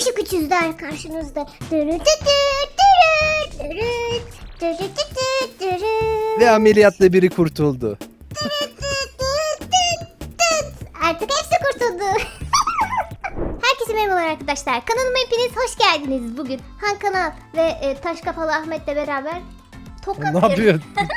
Yapışık üçüzler karşınızda. Ve ameliyatla biri kurtuldu. Artık hepsi kurtuldu. Herkese merhabalar arkadaşlar. Kanalıma hepiniz hoş geldiniz bugün. Han Kanal ve e, Taş Kafalı Ahmet'le beraber tokat Ne yapıyorsun?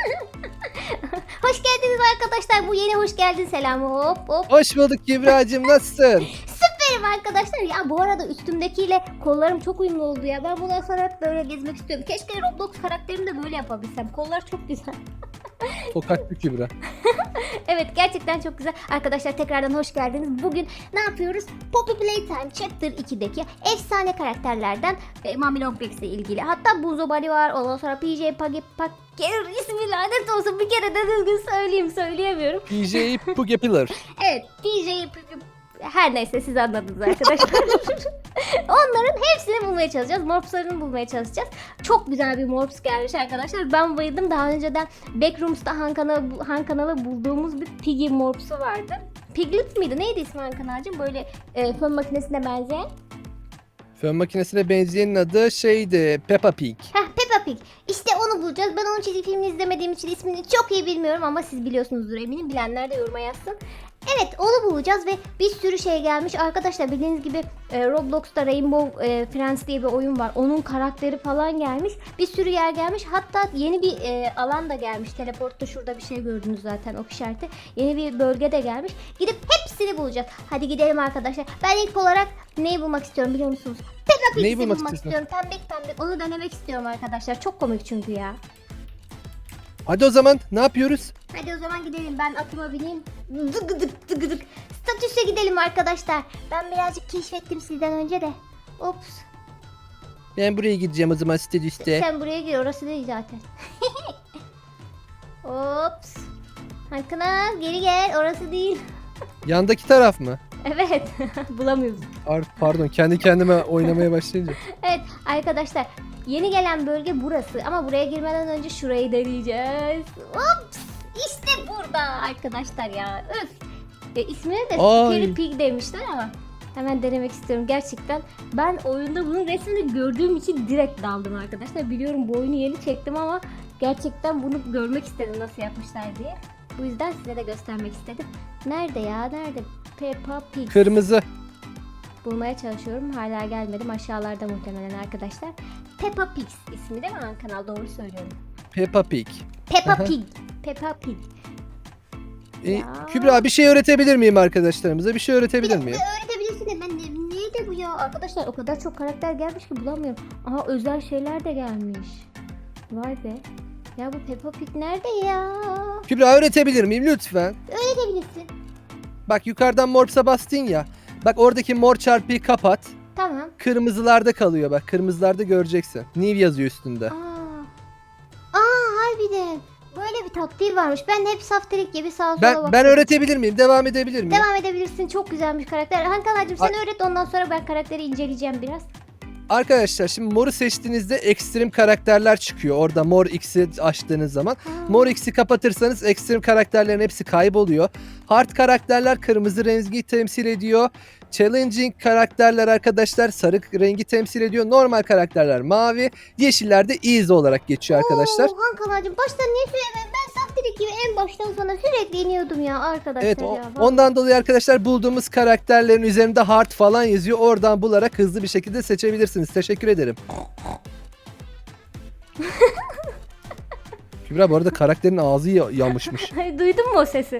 Hoş geldiniz arkadaşlar. Bu yeni hoş geldin selamı hop hop. Hoş bulduk Kübra'cığım nasılsın? Süperim arkadaşlar. Ya bu arada üstümdekiyle kollarım çok uyumlu oldu ya. Ben bundan sonra hep böyle gezmek istiyorum. Keşke Roblox karakterimi de böyle yapabilsem. Kollar çok güzel. Tokatlı Kübra. Evet gerçekten çok güzel. Arkadaşlar tekrardan hoş geldiniz. Bugün ne yapıyoruz? Poppy Playtime Chapter 2'deki efsane karakterlerden e, Mami Longlegs ile ilgili. Hatta Buzo Bunny var. Ondan sonra PJ Puggy Packer ismi lanet olsun. Bir kere de düzgün söyleyeyim söyleyemiyorum. PJ Pugapiller. Evet PJ Puggy her neyse siz anladınız arkadaşlar. Onların hepsini bulmaya çalışacağız. Morps'larını bulmaya çalışacağız. Çok güzel bir Morps gelmiş arkadaşlar. Ben bayıldım. Daha önceden Backrooms'ta Han kanalı, Han kanalı bulduğumuz bir Piggy Morps'u vardı. Piglet miydi? Neydi ismi Han kanalcığım? Böyle e, fön makinesine benzeyen. Fön makinesine benzeyenin adı şeydi Peppa Pig. Heh Peppa Pig. İşte onu bulacağız. Ben onun çizgi filmini izlemediğim için ismini çok iyi bilmiyorum ama siz biliyorsunuzdur eminim. Bilenler de yoruma yazsın. Evet onu bulacağız ve bir sürü şey gelmiş. Arkadaşlar bildiğiniz gibi e, Roblox'ta Rainbow e, Friends diye bir oyun var. Onun karakteri falan gelmiş. Bir sürü yer gelmiş. Hatta yeni bir e, alan da gelmiş. Teleportta şurada bir şey gördünüz zaten ok işareti. Yeni bir bölge de gelmiş. Gidip hepsini bulacağız. Hadi gidelim arkadaşlar. Ben ilk olarak neyi bulmak istiyorum biliyor musunuz? Peppa Pig'i bulmak bulmak istiyorum. Pembek pembek. Onu denemek istiyorum arkadaşlar. Çok komik çünkü ya. Hadi o zaman ne yapıyoruz? Hadi o zaman gidelim. Ben atıma bineyim. Dık dık dık dık. Statüse gidelim arkadaşlar. Ben birazcık keşfettim sizden önce de. Ops. Ben buraya gideceğim o zaman Stedüs'te. Sen buraya gir. Orası değil zaten. Ops. Hakkına geri gel. Orası değil. Yandaki taraf mı? Evet. Bulamıyoruz. Ar- Pardon kendi kendime oynamaya başlayınca. Evet arkadaşlar. Yeni gelen bölge burası. Ama buraya girmeden önce şurayı deneyeceğiz. Ops. İşte burada arkadaşlar ya. Öf. E, ismine de Ay. Scary Pig demişler ama. Hemen denemek istiyorum gerçekten. Ben oyunda bunun resmini gördüğüm için direkt daldım arkadaşlar. Biliyorum bu oyunu yeni çektim ama gerçekten bunu görmek istedim nasıl yapmışlar diye. Bu yüzden size de göstermek istedim. Nerede ya? Nerede? Peppa Pig. Kırmızı. Bulmaya çalışıyorum. Hala gelmedim. Aşağılarda muhtemelen arkadaşlar. Peppa Pig ismi değil mi kanal? Doğru söylüyorum. Peppa Pig. Peppa. Pig. Peppa Pig. E, Ya. Kübra bir şey öğretebilir miyim arkadaşlarımıza? Bir şey Bir öğretebilir de miyim? öğretebilirsin de ben ne, neydi bu ya? Arkadaşlar o kadar çok karakter gelmiş ki bulamıyorum. Aha özel şeyler de gelmiş. Vay be. Ya bu Peppa Pig nerede ya? Kübra öğretebilir miyim lütfen? Öğretebilirsin. Bak yukarıdan Morps'a bastın ya. Bak oradaki mor çarpıyı kapat. Tamam. Kırmızılarda kalıyor bak. Kırmızılarda göreceksin. New yazıyor üstünde. Aa. Aa harbiden. Böyle bir taktiği varmış. Ben hep saftirik gibi sağa sola Ben bakıyorum. ben öğretebilir miyim? Devam edebilir miyim? Devam edebilirsin. Çok güzelmiş karakter. Hankalacığım sen öğret ondan sonra ben karakteri inceleyeceğim biraz. Arkadaşlar şimdi moru seçtiğinizde ekstrem karakterler çıkıyor. Orada mor X'i açtığınız zaman. Mor X'i kapatırsanız ekstrem karakterlerin hepsi kayboluyor. Hard karakterler kırmızı rengi temsil ediyor. Challenging karakterler arkadaşlar sarı rengi temsil ediyor. Normal karakterler mavi. Yeşiller de easy olarak geçiyor arkadaşlar. Oo, Hankalacığım baştan niye söylemedin? Ben gibi en baştan sona sürekli iniyordum ya arkadaşlar Evet o- ya. ondan dolayı arkadaşlar bulduğumuz karakterlerin üzerinde hard falan yazıyor. Oradan bularak hızlı bir şekilde seçebilirsiniz. Teşekkür ederim. Kübra bu arada karakterin ağzı ya- yamışmış. Ay, Duydun mu o sesi?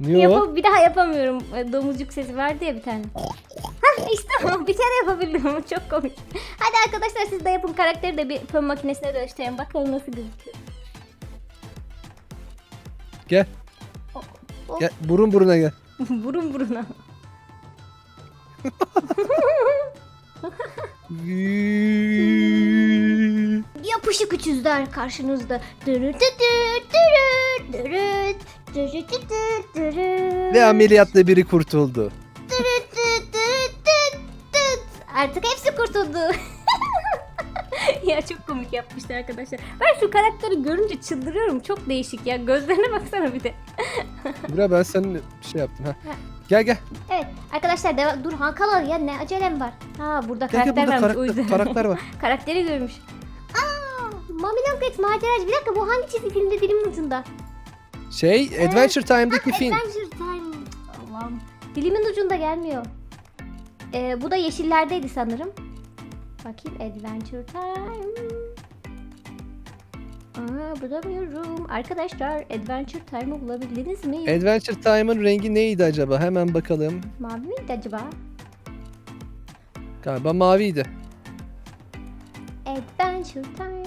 Niye o? Bir daha yapamıyorum. E, Domuzcuk sesi vardı ya bir tane. Hah işte o. bir kere yapabildim ama çok komik. Hadi arkadaşlar siz de yapın karakteri de bir fön makinesine dönüştürün. Bakalım nasıl gözüküyor. Gel. Oh. Gel burun buruna gel. burun buruna. Yapışık üçüzler karşınızda. Dırıt. Ve ameliyatla biri kurtuldu. Artık hepsi kurtuldu. ya çok komik yapmışlar arkadaşlar. Ben şu karakteri görünce çıldırıyorum. Çok değişik ya. Gözlerine baksana bir de. Kübra ben senin şey yaptım. Ha. Gel gel. Evet arkadaşlar deva- dur Hankala ya ne acelem var. Ha burada Gel gel karakter burada varmış o karakter, yüzden. karakter var. Karakteri görmüş. Aa, Mami Longlegs maceracı. Bir dakika bu hangi çizgi filmde dilimin ucunda? Şey Adventure Time'daki film. Adventure Time. Allah'ım. Dilimin ucunda gelmiyor. Ee, bu da yeşillerdeydi sanırım. Bakayım Adventure Time. Aa, bulamıyorum. Arkadaşlar Adventure Time'ı bulabildiniz mi? Adventure Time'ın rengi neydi acaba? Hemen bakalım. Mavi miydi acaba? Galiba maviydi. Adventure Time.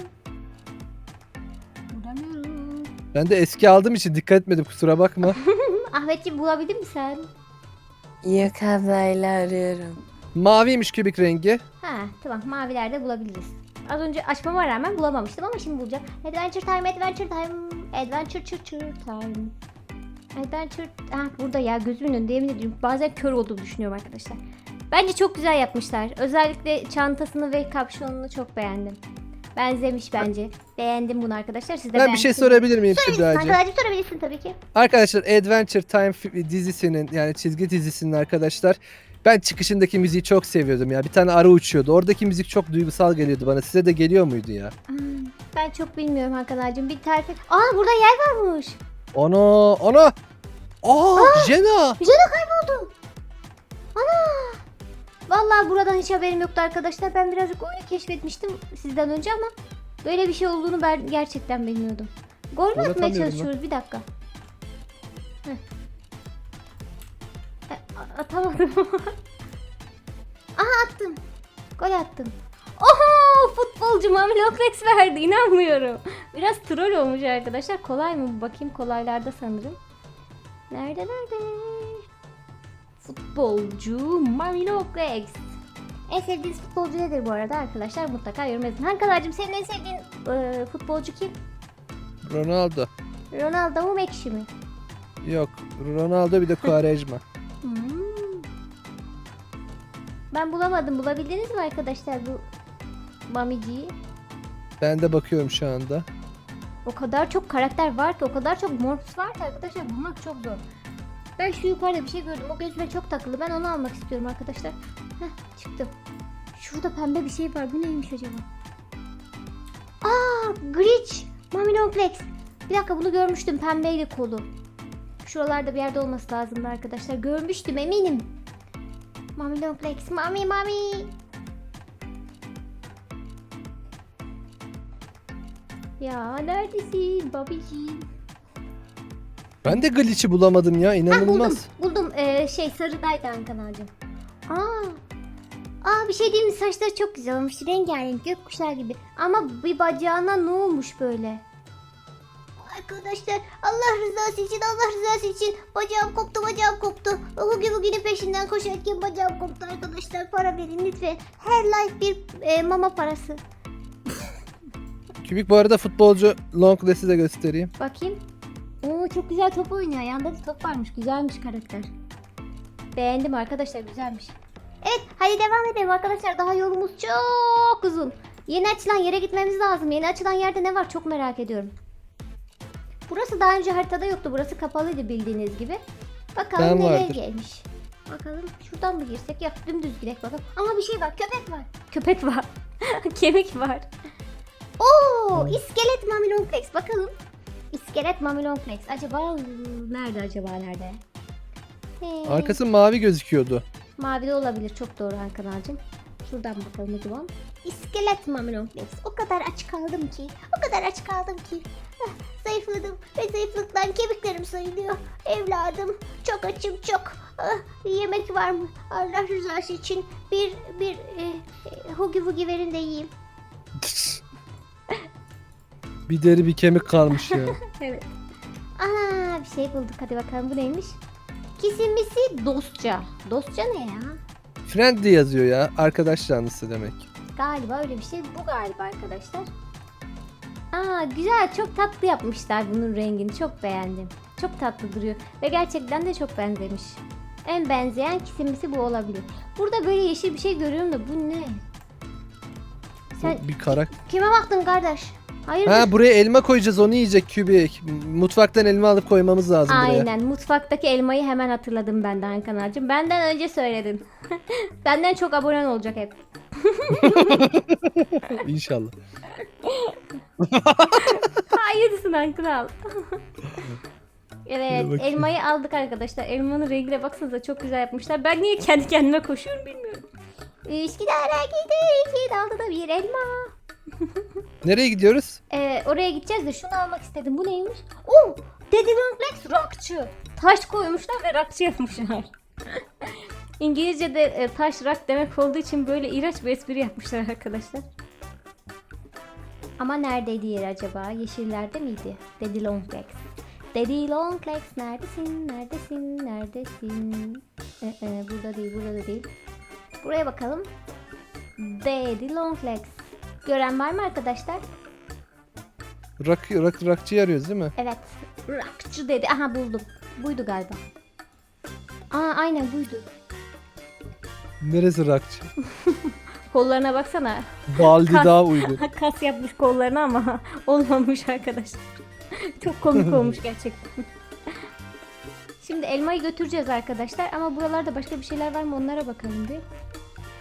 Bulamıyorum. Ben de eski aldığım için dikkat etmedim kusura bakma. Ahmetciğim bulabildin mi sen? Yok ablayla arıyorum. Maviymiş kübik rengi. Ha tamam mavilerde bulabiliriz. Az önce açmama rağmen bulamamıştım ama şimdi bulacağım. Adventure time, adventure time, adventure çır çır time. Adventure... Ha burada ya gözümün önünde yemin ediyorum. Bazen kör olduğumu düşünüyorum arkadaşlar. Bence çok güzel yapmışlar. Özellikle çantasını ve kapşonunu çok beğendim. Benzemiş bence. Beğendim bunu arkadaşlar. Siz de Ben bir şey beğendiniz. sorabilir miyim Sorabilirsin Kübra'cığım? arkadaşlar sorabilirsin tabii ki. Arkadaşlar Adventure Time fi- dizisinin yani çizgi dizisinin arkadaşlar ben çıkışındaki müziği çok seviyordum ya. Bir tane arı uçuyordu. Oradaki müzik çok duygusal geliyordu bana. Size de geliyor muydu ya? Hmm, Ben çok bilmiyorum Hakan'cığım. Bir tarif et. Aa burada yer varmış. Ana ana. Aa, Jenna. Jana kayboldu. Ana. Vallahi buradan hiç haberim yoktu arkadaşlar. Ben birazcık oyunu keşfetmiştim sizden önce ama böyle bir şey olduğunu ben gerçekten bilmiyordum. Gol mü atmaya atamıyorum çalışıyoruz? Bir dakika. Heh. A- Atamadım. Aha attım. Gol attım. Oho futbolcu Mami Loklex verdi inanmıyorum. Biraz troll olmuş arkadaşlar. Kolay mı? Bakayım kolaylarda sanırım. Nerede nerede? Futbolcu Mami Loklex. En sevdiğiniz futbolcu nedir bu arada arkadaşlar? Mutlaka yorum yazın. Hankalarcığım senin en sevdiğin e, futbolcu kim? Ronaldo. Ronaldo mu Messi mi? Yok. Ronaldo bir de Quaresma. Ben bulamadım. Bulabildiniz mi arkadaşlar bu Mamici'yi? ben de bakıyorum şu anda. O kadar çok karakter var ki, o kadar çok morphs var ki arkadaşlar bulmak çok zor. Ben şu yukarıda bir şey gördüm. O gözüme çok takılı. Ben onu almak istiyorum arkadaşlar. Heh, çıktım. Şurada pembe bir şey var. Bu neymiş acaba? Aa, Glitch. Mami Longlegs. Bir dakika bunu görmüştüm. Pembeydi kolu. Şuralarda bir yerde olması lazımdı arkadaşlar. Görmüştüm eminim. Mami Longlegs. Mami Mami. Ya neredesin babiciğim? Ben de Glitch'i bulamadım ya. Ha buldum. inanılmaz. Buldum. Ee, şey sarıdaydı Ankanacığım. Aa. Aa bir şey diyeyim mi? Saçları çok güzel olmuş. Rengarenk gökkuşağı gibi. Ama bir bacağına ne olmuş böyle? Arkadaşlar Allah rızası için Allah rızası için bacağım koptu bacağım koptu. Hugi Bugi'nin peşinden koşarken bacağım koptu arkadaşlar. Para verin lütfen. Her life bir e, mama parası. Kübik bu arada futbolcu Longless'i de göstereyim. Bakayım. Oo çok güzel top oynuyor. Yanında bir top varmış. Güzelmiş karakter. Beğendim arkadaşlar. Güzelmiş. Evet hadi devam edelim arkadaşlar. Daha yolumuz çok uzun. Yeni açılan yere gitmemiz lazım. Yeni açılan yerde ne var çok merak ediyorum. Burası daha önce haritada yoktu. Burası kapalıydı bildiğiniz gibi. Bakalım Ben nereye vardır. gelmiş. Bakalım şuradan mı girsek? Yok dümdüz gidelim bakalım. Ama bir şey var. Köpek var. Köpek var. Kemik var. Oo, iskelet Mami Longlegs. Bakalım. İskelet Mami Longlegs. Acaba nerede acaba nerede? Hey. Arkası mavi gözüküyordu. Mavi de olabilir. Çok doğru Hakan'cığım. Şuradan bakalım zaman. İskelet Mami Longlegs. O kadar aç kaldım ki. O kadar aç kaldım ki. Zayıfladım ve zayıflıktan kemiklerim sayılıyor. Evladım çok açım çok. Ah, yemek var mı? Allah rızası için bir bir e, e, hugi vugi verin de yiyeyim. Bir deri bir kemik kalmış ya. Evet. Aa bir şey bulduk. Hadi bakalım bu neymiş? Kesimisi dostça. Dostça ne ya? Friendly yazıyor ya. Arkadaş canlısı demek. Galiba öyle bir şey. Bu galiba arkadaşlar. Aa güzel. Çok tatlı yapmışlar bunun rengini. Çok beğendim. Çok tatlı duruyor. Ve gerçekten de çok benzemiş. En benzeyen kesimisi bu olabilir. Burada böyle yeşil bir şey görüyorum da bu ne? Sen Bir karak kime baktın kardeş? Hayır. Ha buraya elma koyacağız onu yiyecek kübik. Mutfaktan elma alıp koymamız lazım buraya. Aynen. Mutfaktaki elmayı hemen hatırladım ben de Hakan. Benden önce söyledin. Benden çok abonen olacak hep. İnşallah. Hayırlısın Hakan al. evet bakayım. elmayı aldık arkadaşlar. Elmanın rengine baksanıza çok güzel yapmışlar. Ben niye kendi kendime koşuyorum bilmiyorum. Üsküdar'a gidik. Dalda da bir elma. Nereye gidiyoruz? Ee, oraya gideceğiz de şunu almak istedim. Bu neymiş? Oo! Daddy Long Legs rockçı. Taş koymuşlar ve rockçı yapmışlar. İngilizce'de e, taş rock demek olduğu için böyle iğrenç bir espri yapmışlar arkadaşlar. Ama neredeydi yeri acaba? Yeşillerde miydi? Daddy Long Legs. Daddy Long Legs neredesin? Neredesin? Neredesin? Ee, e, burada değil, burada da değil. Buraya bakalım. Daddy Long Legs. Gören var mı arkadaşlar? Rak, rak, rakçıyı arıyoruz değil mi? Evet. Rockçı dedi. Aha buldum. Buydu galiba. Aa aynen buydu. Neresi rakçı? Kollarına baksana. Baldi Kas- daha uygun. Kas yapmış kollarına ama olmamış arkadaşlar. Çok komik olmuş gerçekten. Şimdi elmayı götüreceğiz arkadaşlar ama buralarda başka bir şeyler var mı onlara bakalım bir.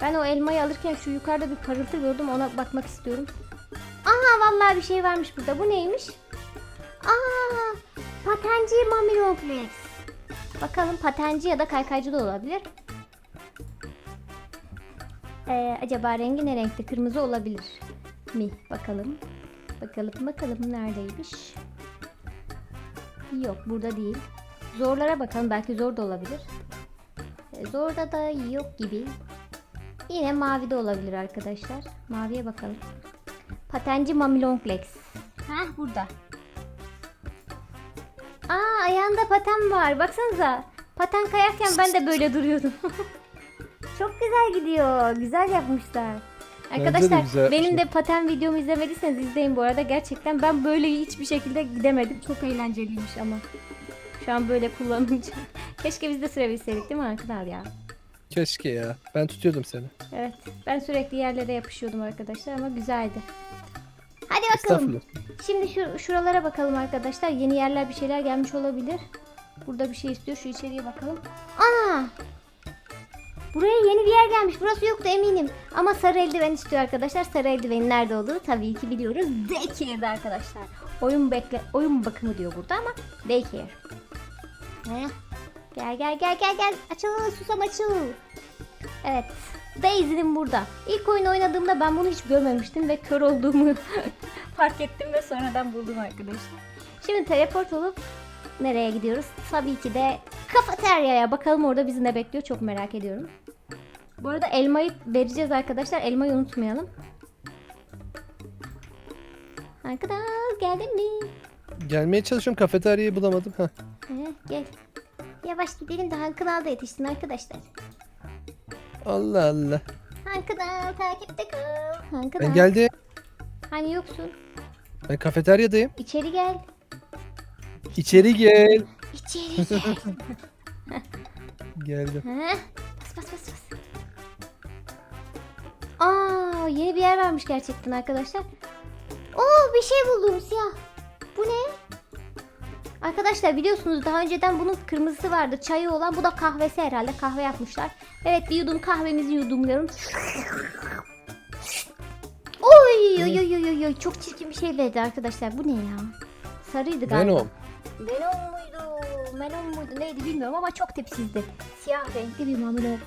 Ben o elmayı alırken şu yukarıda bir parıltı gördüm ona bakmak istiyorum. Aha vallahi bir şey varmış burada. Bu neymiş? Aa, patenci Mami Longlegs. Bakalım patenci ya da kaykaycı da olabilir. Ee, acaba rengi ne renkte? Kırmızı olabilir mi? Bakalım. Bakalım bakalım neredeymiş? Yok burada değil. Zorlara bakalım belki zor da olabilir. Ee, zorda da yok gibi. Yine mavi de olabilir arkadaşlar. Maviye bakalım. Patenci Mami Longlegs. Heh burada. Aa ayağında paten var. Baksanıza. Paten kayarken ben de böyle duruyordum. Çok güzel gidiyor. Güzel yapmışlar. Bence de Arkadaşlar güzel benim yapmışlar. de paten videomu izlemediyseniz izleyin bu arada. Gerçekten ben böyle hiçbir şekilde gidemedim. Çok eğlenceliymiş ama. Şu an böyle kullanınca. Keşke biz de sürebilseydik değil mi Arkadaşlar ya? Keşke ya. Ben tutuyordum seni. Evet. Ben sürekli yerlere yapışıyordum arkadaşlar ama güzeldi. Hadi bakalım. Estağfurullah. Şimdi şu şuralara bakalım arkadaşlar. Yeni yerler bir şeyler gelmiş olabilir. Burada bir şey istiyor. Şu içeriye bakalım. Ana! Buraya yeni bir yer gelmiş. Burası yoktu eminim. Ama sarı eldiven istiyor arkadaşlar. Sarı eldivenin nerede olduğunu tabii ki biliyoruz. Daycare'de arkadaşlar. Oyun bekle oyun bakımı diyor burada ama daycare. Heh. Gel gel gel gel gel. Açıl susam açıl. Evet. Daisy'nin burada. İlk oyun oynadığımda ben bunu hiç görmemiştim ve kör olduğumu fark ettim ve sonradan buldum arkadaşlar. Şimdi teleport olup nereye gidiyoruz? Tabii ki de kafeteryaya. Bakalım orada bizi ne bekliyor çok merak ediyorum. Bu arada elmayı vereceğiz arkadaşlar. Elmayı unutmayalım. Arkadaş geldin mi? Gelmeye çalışıyorum kafeteryayı bulamadım. Heh. Heh, gel. Yavaş gidelim de Hankınal da yetişsin arkadaşlar. Allah Allah. Hankınal takipte kal. Hankınal. Ben geldim. Hani yoksun? Ben kafeteryadayım. İçeri gel. İçeri gel. İçeri gel. Geldim. Heh. Bas bas bas bas. Aa, yeni bir yer varmış gerçekten arkadaşlar. Oo bir şey buldum siyah. Bu ne? Arkadaşlar biliyorsunuz daha önceden bunun kırmızısı vardı. Çayı olan bu da kahvesi herhalde. Kahve yapmışlar. Evet bir yudum kahvemizi yudumluyorum. Oy oy oy oy oy çok çirkin bir şey verdi arkadaşlar. Bu ne ya? Sarıydı galiba. Venom. Venom muydu? Venom muydu? Neydi bilmiyorum ama çok tepsizdi. Siyah renkli bir mamule.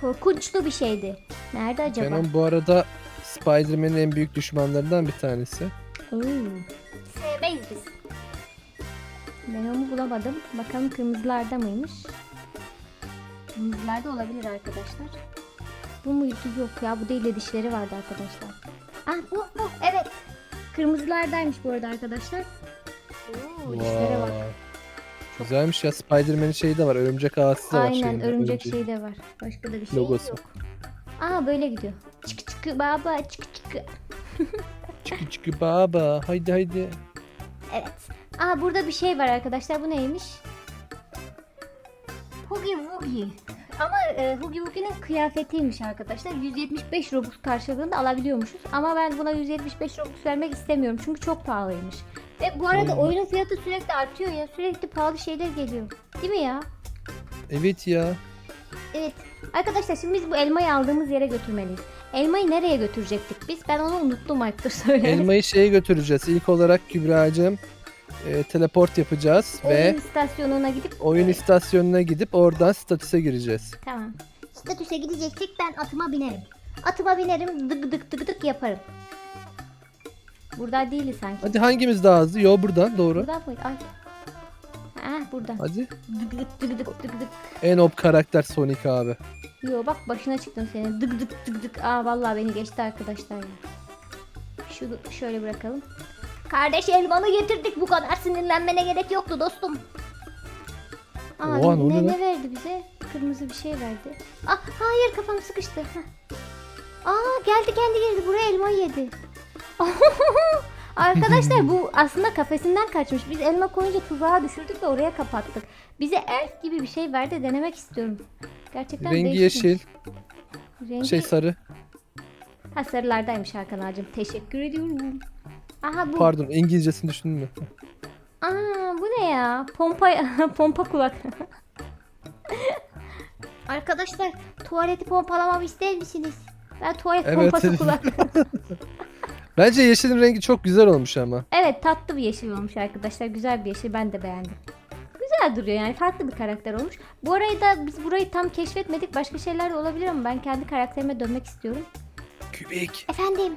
Korkunçlu bir şeydi. Nerede acaba? Venom bu arada Spider-Man'in en büyük düşmanlarından bir tanesi. Oo. Sevmeyiz biz. Venom'u bulamadım. Bakalım kırmızılarda mıymış? Kırmızılarda olabilir arkadaşlar. Bu muydu? Yok ya bu değil de dişleri vardı arkadaşlar. Ah bu bu evet. Kırmızılardaymış bu arada arkadaşlar. Oo, dişlere bak. Vay. Güzelmiş ya Spider-Man'in şeyi de var. Örümcek ağası da var Aynen şeyinde. örümcek örümceği. şey de var. Başka da bir şey Logosu. yok. Aa böyle gidiyor. Çık çık baba çık çık. Çıkı çıkı baba. Haydi haydi. Evet. Aa burada bir şey var arkadaşlar. Bu neymiş? Hugi Wugi. Ama e, Hugi Bugi'nin kıyafetiymiş arkadaşlar. 175 Robux karşılığında alabiliyormuşuz. Ama ben buna 175 Robux vermek istemiyorum. Çünkü çok pahalıymış. Ve bu arada Hmm. oyunun fiyatı sürekli artıyor ya. Sürekli pahalı şeyler geliyor. Değil mi ya? Evet ya. Evet. Arkadaşlar şimdi biz bu elmayı aldığımız yere götürmeliyiz. Elmayı nereye götürecektik biz? Ben onu unuttum ayıptır söylemek. Elmayı şeye götüreceğiz. İlk olarak Kübra'cığım e, teleport yapacağız Oyun ve istasyonuna gidip oyun istasyonuna gidip oradan statüse gireceğiz. Tamam. Statüse gideceksek ben atıma binerim. Atıma binerim dık dık dık dık yaparım. Burada değiliz sanki. Hadi hangimiz daha hızlı? Yo buradan doğru. Buradan mıydı? Ay. Ah buradan. Hadi. Dık dık dık dık dık dık. En op karakter Sonic abi. Yo bak başına çıktın senin. Dık dık dık dık. Aa vallahi beni geçti arkadaşlar ya. Şunu şöyle bırakalım. Kardeş elmanı getirdik bu kadar sinirlenmene gerek yoktu dostum. Aa, Oha, ne ne, oluyor ne, lan? verdi bize? Kırmızı bir şey verdi. Ah hayır kafam sıkıştı. Heh. Aa geldi kendi girdi buraya elma yedi. Arkadaşlar bu aslında kafesinden kaçmış. Biz elma koyunca tuzağa düşürdük ve oraya kapattık. Bize elf gibi bir şey verdi denemek istiyorum. Gerçekten Rengi değişikmiş. yeşil, Rengi... şey sarı. Ha sarılardaymış Hakan ağacım. Teşekkür ediyorum. Aha bu. Pardon İngilizcesini düşündün mü? Aa bu ne ya? Pompa pompa kulak. Arkadaşlar tuvaleti pompalamamı ister misiniz? Ben tuvalet Evet. pompası kulak. Bence yeşilin rengi çok güzel olmuş ama. evet tatlı bir yeşil olmuş arkadaşlar. Güzel bir yeşil ben de beğendim. Güzel duruyor yani farklı bir karakter olmuş. Bu arayı da biz burayı tam keşfetmedik. Başka şeyler de olabilir ama ben kendi karakterime dönmek istiyorum. Kübik. Efendim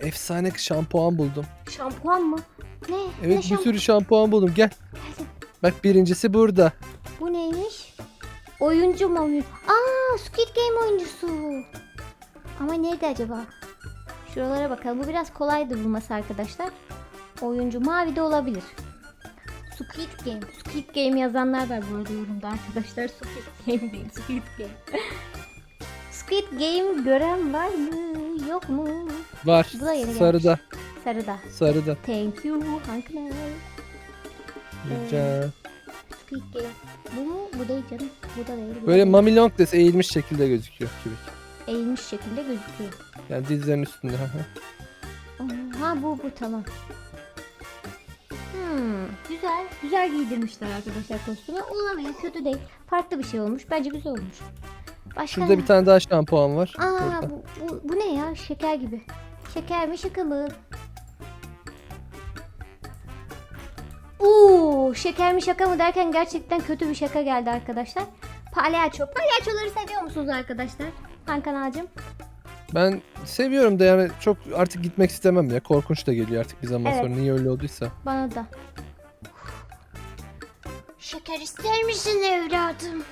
Efsane şampuan buldum. şampuan mı? Ne? ne Evet bir şampuan? sürü şampuan buldum. Gel. Bak birincisi burada. Bu neymiş? Oyuncu mu? Aa Squid Game oyuncusu. Ama nerede acaba? Şuralara bakalım. Bu biraz kolaydı bulması arkadaşlar. Oyuncu mavi de olabilir. Squid Game. Squid Game yazanlar var bu arada yorumda arkadaşlar. Squid Game değil. Squid Game. Squid Game gören var mı? Yok mu? Var. Bu da yeni Sarıda. Sarıda. Sarıda. Thank you. Hankler. Rica. Squid Game. Bu mu? Bu değil canım. Bu da değil. bu Böyle değil. Mami Long dese eğilmiş şekilde gözüküyor Kübik. eğilmiş şekilde gözüküyor. Yani dizlerin üstünde. Ha bu bu tamam. Hmm, güzel. Güzel giydirmişler arkadaşlar kostümü. Olabilir kötü değil. Farklı bir şey olmuş. Bence güzel olmuş. Başka Şurada ne? bir tane daha şampuan var. Aa bu, bu, bu ne ya? Şeker gibi. Şeker mi şaka mı? Uuu şeker mi şaka mı derken gerçekten kötü bir şaka geldi arkadaşlar. Palyaço. Palyaçoları seviyor musunuz arkadaşlar? Hakan ağacım. Ben seviyorum da yani çok artık gitmek istemem ya. Korkunç da geliyor artık bir zaman Evet. sonra. Niye öyle olduysa. Bana da. Şeker ister misin evladım?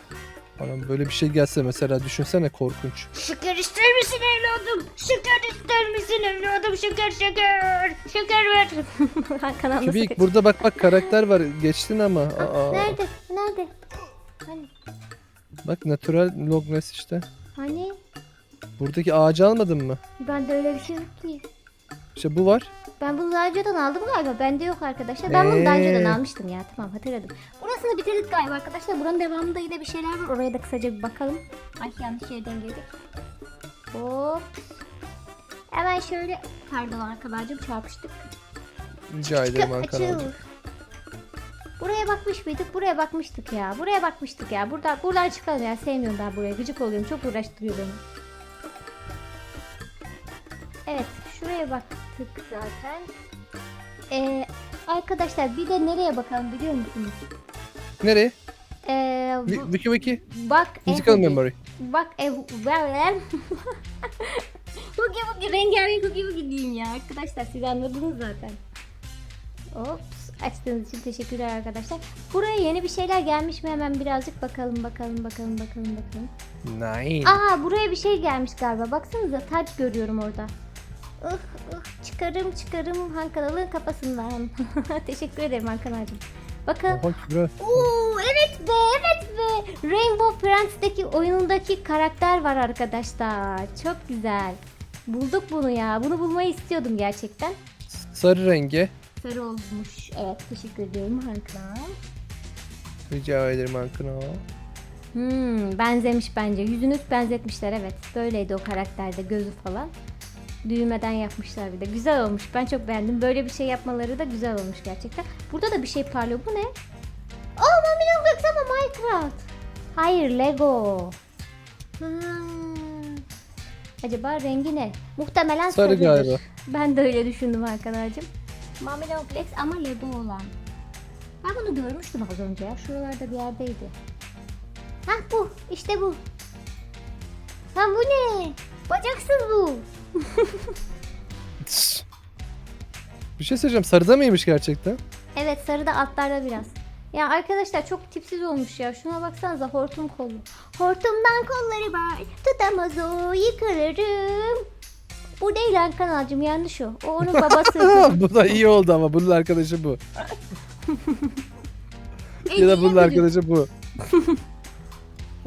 Bana böyle bir şey gelse mesela düşünsene korkunç. Şeker ister misin evladım? Şeker ister misin evladım? Şeker şeker. Şeker ver. Hakan anlasın. Burada bak bak karakter var. Geçtin ama. Aa, Nerede? Nerede? Hani? Bak natural logness işte. Hani? Buradaki ağacı almadın mı? Ben de öyle bir şey yok ki. İşte bu var. Ben bunu daha önceden aldım galiba. Bende yok arkadaşlar. Ben bunu daha önceden Ee? almıştım ya. Tamam hatırladım. Burasını bitirdik galiba arkadaşlar. Buranın devamında yine bir şeyler var. Oraya da kısaca bir bakalım. Ay yanlış yerden girdik. Hop. Hemen şöyle pardon arkalarcım çarpıştık. Rica ederim Açıl. Buraya bakmış mıydık? Buraya bakmıştık ya. Buraya bakmıştık ya. Burada buradan çıkalım ya. Sevmiyorum ben buraya. Gıcık oluyorum. Çok uğraştırıyor beni. Evet. Şuraya baktık zaten. Ee, arkadaşlar bir de nereye bakalım biliyor musunuz? Nereye? Ee, bu- Wiki Wiki. bak Physical Ehugi. memory. Bak ev ver Hugi Hugi rengarenk Hugi Hugi diyeyim ya arkadaşlar siz anladınız zaten. Ops açtığınız için teşekkürler arkadaşlar. Buraya yeni bir şeyler gelmiş mi hemen birazcık bakalım bakalım bakalım bakalım bakalım. Nine. Aa buraya bir şey gelmiş galiba baksanıza taç görüyorum orada. Ih ih çıkarım çıkarım Han kanalın kafasından. Teşekkür ederim Han kanalcığım. Bakın Oha Kübra. Oo evet be evet be. Rainbow Friends'teki oyunundaki karakter var arkadaşlar. Çok güzel. Bulduk bunu ya. Bunu bulmayı istiyordum gerçekten. Sarı rengi. Sarı olmuş. Evet teşekkür ediyorum Hakan. Rica ederim Ankara. Hmm, benzemiş bence. Yüzünü benzetmişler evet. Böyleydi o karakterde gözü falan. Düğmeden yapmışlar bir de. Güzel olmuş. Ben çok beğendim. Böyle bir şey yapmaları da güzel olmuş gerçekten. Burada da bir şey parlıyor. Bu ne? Oh Mami Roblox ama Minecraft. Hayır Lego. Hmm. Acaba rengi ne? Muhtemelen Sarı sarıdır. galiba. Ben de öyle düşündüm arkadaşım. Mami Roblox ama Lego olan. Ben bunu görmüştüm az önce ya. Şuralarda bir yerdeydi. Hah bu. işte bu. Ha bu ne? Bir şey söyleyeceğim. Sarıda mıymış gerçekten? Evet sarı da altlarda biraz. Ya arkadaşlar çok tipsiz olmuş ya. Şuna baksanıza hortum kolu. Hortumdan kolları var. Tutamaz o yıkarırım. Bu değil lan kanalcım yanlış o. O onun babası. bu da iyi oldu ama bunun arkadaşı bu. ya da bunun arkadaşı bu.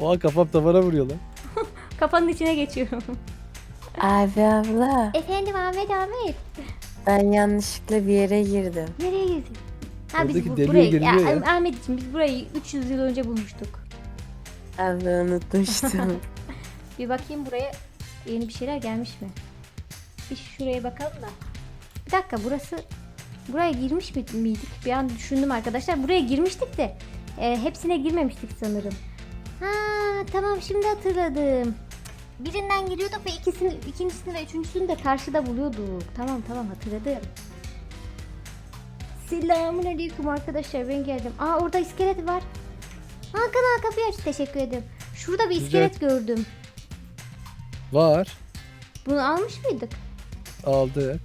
Oha kafam tavana vuruyor lan. Kafanın içine geçiyorum. Abi abla Efendim Ahmet Ahmet. ben yanlışlıkla bir yere girdim. Nereye girdin? Ha biz Oradaki bu, deliğe burayı, giriliyor ya. Ahmetciğim biz burayı 300 yıl önce bulmuştuk. Abi unutmuştum. Bir bakayım buraya yeni bir şeyler gelmiş mi? Bir şuraya bakalım da. Bir dakika burası buraya girmiş mi- miydik? Bir an düşündüm arkadaşlar. Buraya girmiştik de e, hepsine girmemiştik sanırım. Ha tamam şimdi hatırladım. Birinden giriyorduk ve ikisini, ikincisini ve üçüncüsünü de karşıda buluyorduk. Tamam tamam hatırladım. Selamun aleyküm arkadaşlar ben geldim. Aa orada iskelet var. Hakan ağa kapıyı aç teşekkür ederim. Şurada bir Güzel. iskelet gördüm. Var. Bunu almış mıydık? Aldık.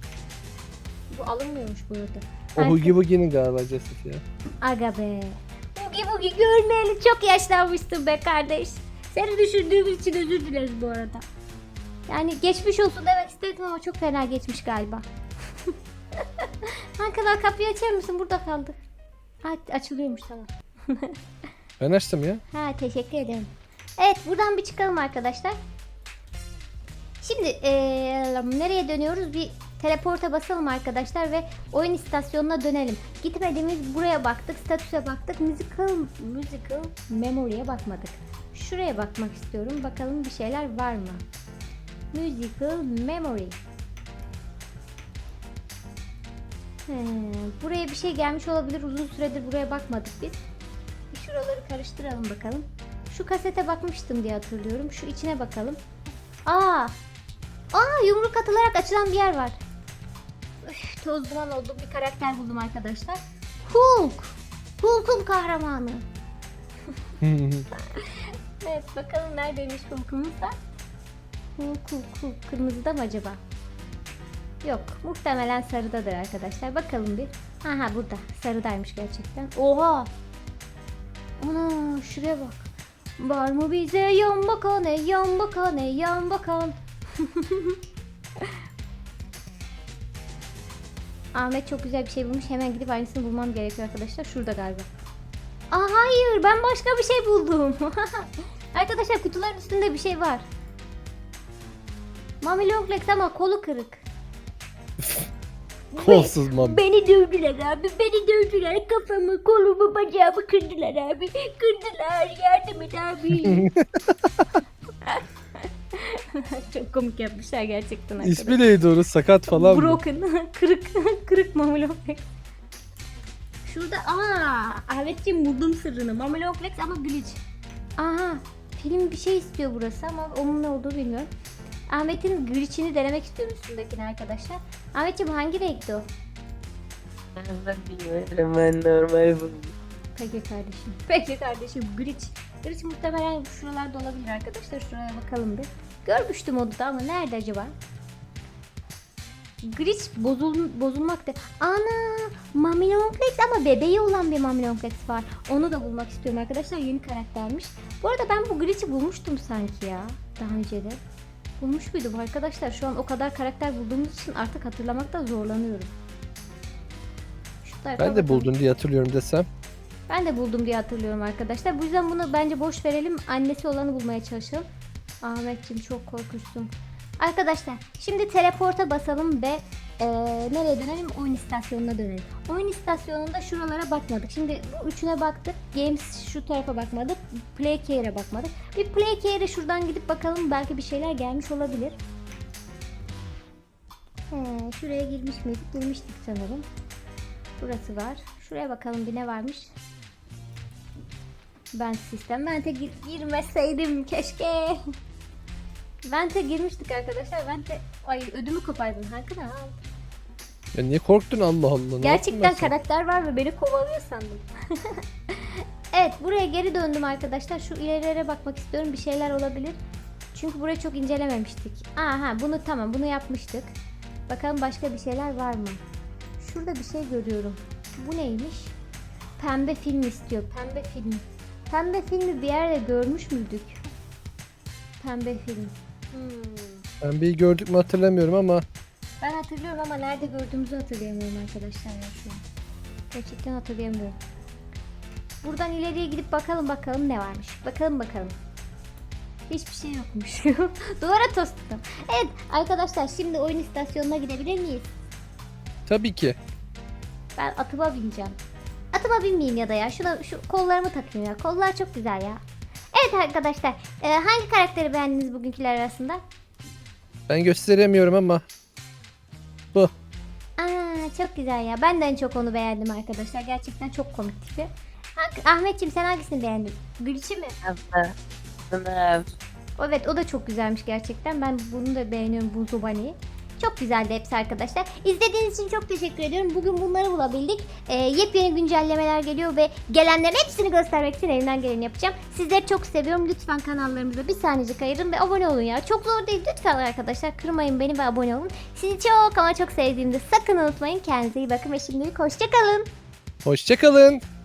Bu alınmıyormuş bu arada. O Arka- Hugi Bugi'nin galiba Joseph ya. Aga be. Bugi bugi görmeyeli çok yaşlanmışsın be kardeş. Seni düşündüğümüz için özür dileriz bu arada. Yani geçmiş olsun demek istedim ama çok fena geçmiş galiba. Hakan kapıyı açar mısın? Burada kaldı. Ha, açılıyormuş tamam. Ben açtım ya. Ha teşekkür ederim. Evet buradan bir çıkalım arkadaşlar. Şimdi eee, nereye dönüyoruz? Bir teleporta basalım arkadaşlar ve oyun istasyonuna dönelim. Gitmediğimiz buraya baktık, statüse baktık, musical, musical memory'e bakmadık. Şuraya bakmak istiyorum. Bakalım bir şeyler var mı? Musical memory. He, buraya bir şey gelmiş olabilir. Uzun süredir buraya bakmadık biz. Şuraları karıştıralım bakalım. Şu kasete bakmıştım diye hatırlıyorum. Şu içine bakalım. Aa! Aa yumruk atılarak açılan bir yer var. Üf, toz duman oldu. Bir karakter buldum arkadaşlar. Hulk! Hulk'un kahramanı. Evet bakalım neredeymiş Hulk'umuz da. Hulk, Hulk, Hulk. Kırmızıda mı acaba? Yok. Muhtemelen sarıdadır arkadaşlar. Bakalım bir. Aha burada. Sarıdaymış gerçekten. Oha! Ana şuraya bak. Var mı bize yan bakan, ey yan bakan, ey yan bakan. Ahmet çok güzel bir şey bulmuş. Hemen gidip aynısını bulmam gerekiyor arkadaşlar. Şurada galiba. Aa hayır ben başka bir şey buldum. arkadaşlar kutuların üstünde bir şey var. Mami Longlegs ama kolu kırık. Kolsuz mami. Beni dövdüler abi. Beni dövdüler. Kafamı, kolumu, bacağımı kırdılar abi. Kırdılar. Yardım et abi. Çok komik yapmışlar gerçekten. İsmi neydi onun? Sakat falan mı? Broken. kırık. kırık Mamiloflex. Şurada aa Ahmetciğim buldum sırrını. Mamiloflex ama glitch. Aha film bir şey istiyor burası ama onun ne olduğunu bilmiyorum. Ahmet'in glitch'ini denemek istiyorum üstündekini arkadaşlar. Ahmetciğim hangi renkti o? Ben bilmiyorum ben normal buldum. Peki kardeşim. Peki kardeşim. Glitch. Glitch muhtemelen şuralarda olabilir arkadaşlar. Şuraya bakalım bir. Görmüştüm onu da ama nerede acaba? Glitch bozul, bozulmak da. Ana! Mamilonflex ama bebeği olan bir Mamilonflex var. Onu da bulmak istiyorum arkadaşlar. Yeni karaktermiş. Bu arada ben bu Glitch'i bulmuştum sanki ya. Daha önce de. Bulmuş muydum arkadaşlar? Şu an o kadar karakter bulduğumuz için artık hatırlamakta zorlanıyorum. Şu Ben de bakalım. buldum diye hatırlıyorum desem. Ben de buldum diye hatırlıyorum arkadaşlar. Bu yüzden bunu bence boş verelim. Annesi olanı bulmaya çalışalım. Ahmetciğim çok korkunçsun. Arkadaşlar şimdi teleporta basalım ve Ee, nereye dönelim? Oyun istasyonuna dönelim. Oyun istasyonunda şuralara bakmadık. Şimdi bu üçüne baktık. Games şu tarafa bakmadık. Play bakmadık. Bir Play şuradan gidip bakalım. Belki bir şeyler gelmiş olabilir. He, şuraya girmiş miydik? Girmiştik sanırım. Burası var. Şuraya bakalım bir ne varmış. Ben sistem. Vente gir girmeseydim keşke. Vente girmiştik arkadaşlar. Vente ay ödümü kopardın Hakan ha. Ya niye korktun Allah Allah? ne yaptın Gerçekten ben sana? karakter var ve beni kovalıyor sandım. evet buraya geri döndüm arkadaşlar. Şu ilerilere bakmak istiyorum. Bir şeyler olabilir. Çünkü burayı çok incelememiştik. Aha bunu tamam bunu yapmıştık. Bakalım başka bir şeyler var mı? Şurada bir şey görüyorum. Bu neymiş? Pembe film istiyor. Pembe film. Pembe filmi bir yerde görmüş müydük? Pembe film. Hmm. Pembeyi gördük mü hatırlamıyorum ama Ben hatırlıyorum ama nerede gördüğümüzü hatırlayamıyorum arkadaşlar ya şu an. Gerçekten hatırlayamıyorum. Buradan ileriye gidip bakalım bakalım ne varmış. Bakalım bakalım. Hiçbir şey yokmuş. Duvara tostum. Evet arkadaşlar şimdi oyun istasyonuna gidebilir miyiz? tabii ki. Ben atıma bineceğim. Atıma binmeyeyim ya da ya. Şuna, şu kollarımı takayım ya. Kollar çok güzel ya. Evet arkadaşlar. e, hangi karakteri beğendiniz bugünküler arasında? Ben gösteremiyorum ama bu. Aa çok güzel ya. Ben de en çok onu beğendim arkadaşlar. Gerçekten çok komik tipi. Ha- Ahmetciğim sen hangisini beğendin? Gülçin mi? Abla. Sınav. Evet o da çok güzelmiş gerçekten. Ben bunu da beğeniyorum bu Zubani'yi. Çok güzeldi hepsi arkadaşlar. İzlediğiniz için çok teşekkür ediyorum. Bugün bunları bulabildik. Ee, yepyeni güncellemeler geliyor ve gelenlerin hepsini göstermek için elimden geleni yapacağım. Sizleri çok seviyorum. Lütfen kanallarımıza bir saniyecik ayırın ve abone olun ya. Çok zor değil lütfen arkadaşlar. Kırmayın beni ve abone olun. Sizi çok ama çok sevdiğimde sakın unutmayın. Kendinize iyi bakın ve şimdilik hoşçakalın. Hoşçakalın.